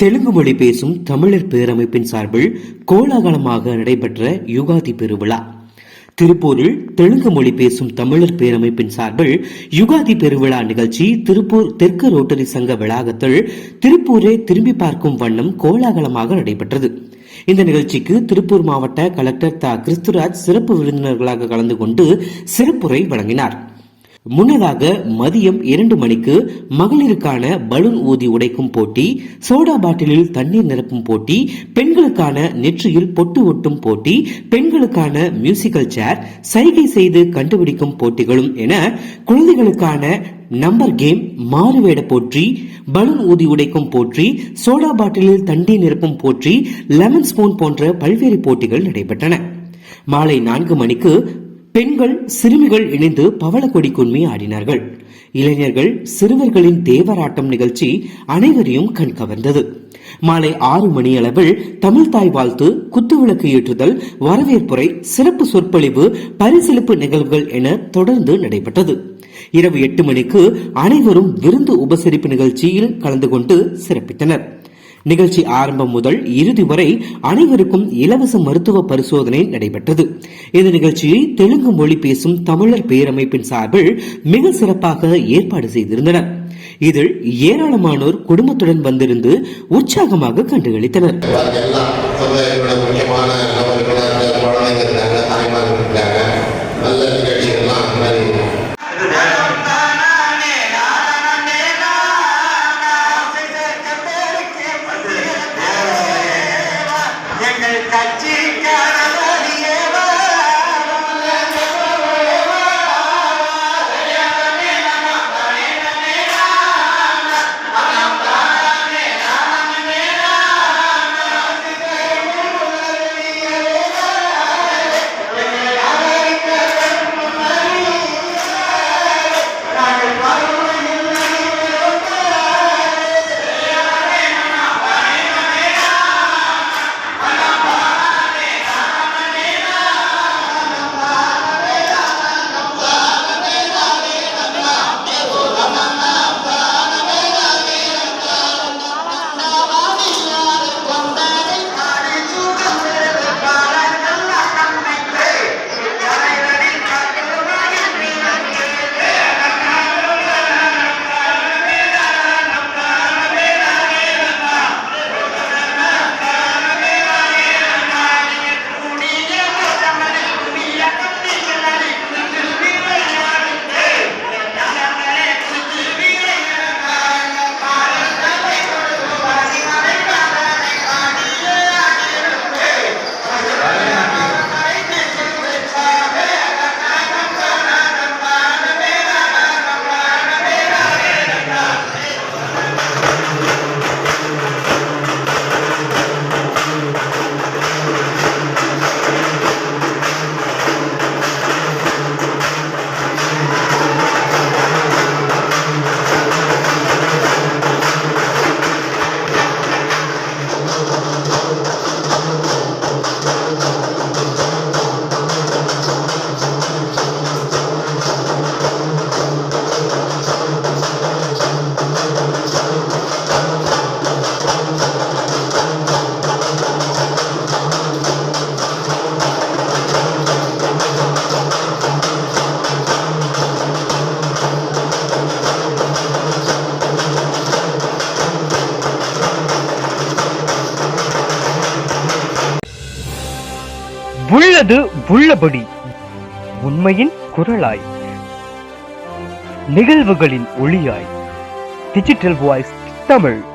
தெலுங்கு மொழி பேசும் தமிழர் பேரமைப்பின் சார்பில் கோலாகலமாக நடைபெற்ற யுகாதி பெருவிழா. திருப்பூரில் தெலுங்கு மொழி பேசும் தமிழர் பேரமைப்பின் சார்பில் யுகாதி பெருவிழா நிகழ்ச்சி திருப்பூர் தெற்கு ரோட்டரி சங்க வளாகத்தில் திருப்பூரை திரும்பி பார்க்கும் வண்ணம் கோலாகலமாக நடைபெற்றது. இந்த நிகழ்ச்சிக்கு திருப்பூர் மாவட்ட கலெக்டர் த. கிறிஸ்துராஜ் சிறப்பு விருந்தினர்களாக கலந்து கொண்டு சிறப்புரை வழங்கினார். முன்னதாக மதியம் இரண்டு மணிக்கு மகளிருக்கான பலூன் ஊதி உடைக்கும் போட்டி சோடா பாட்டிலில் தண்ணீர் நிரப்பும் போட்டி பெண்களுக்கான நெற்றியில் பொட்டு ஒட்டும் போட்டி பெண்களுக்கான மியூசிக்கல் சேர் சைகை செய்து கண்டுபிடிக்கும் போட்டிகளும் என குழந்தைகளுக்கான நம்பர் கேம் மாறுவேட போற்றி பலூன் ஊதி உடைக்கும் போற்றி சோடா பாட்டிலில் தண்ணீர் நிரப்பும் போற்றி லெமன் ஸ்பூன் போன்ற பல்வேறு போட்டிகள் நடைபெற்றன. மாலை நான்கு மணிக்கு பெண்கள் சிறுமிகள் இணைந்து பவளக்கொடி கும்மி ஆடினார்கள். இளைஞர்கள் சிறுவர்களின் தேவராட்டம் நிகழ்ச்சி அனைவரையும் கண்கவர்ந்தது மாலை ஆறு மணி அளவில் தமிழ் தாய் வாழ்த்து குத்துவிளக்கு ஏற்றுதல் வரவேற்புரை சிறப்பு சொற்பொழிவு பரிசளிப்பு நிகழ்வுகள் என தொடர்ந்து நடைபெற்றது. இரவு எட்டு மணிக்கு அனைவரும் விருந்து உபசரிப்பு நிகழ்ச்சியில் கலந்து கொண்டு சிறப்பித்தனர். நிகழ்ச்சி ஆரம்பம் முதல் இறுதி வரை அனைவருக்கும் இலவச மருத்துவ பரிசோதனை நடைபெற்றது. இந்த நிகழ்ச்சியை தெலுங்கு மொழி பேசும் தமிழர் பேரமைப்பின் சார்பில் மிக சிறப்பாக ஏற்பாடு செய்திருந்தனர். இதில் ஏராளமானோர் குடும்பத்துடன் வந்திருந்து உற்சாகமாக கண்டுகளித்தனர். நல்ல நிகழ்ச்சிகள்லாம் கட்சிக்காரே உள்ளது உள்ளபடி. உண்மையின் குரலாய். நிகழ்வுகளின் ஒளியாய். Digital voice Tamil.